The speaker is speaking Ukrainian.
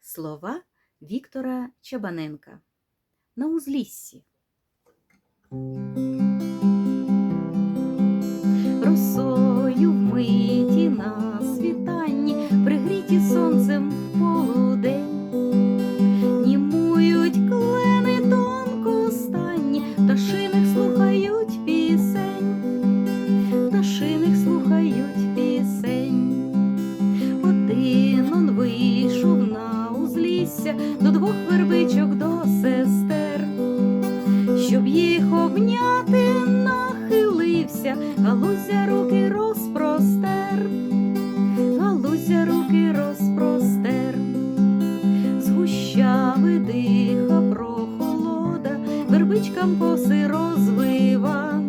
Слова Віктора Чабаненка на узліссі. обняти нахилився, галузя руки розпростер, галузя руки розпростер, з гущави диха прохолода, вербичкам коси розвива.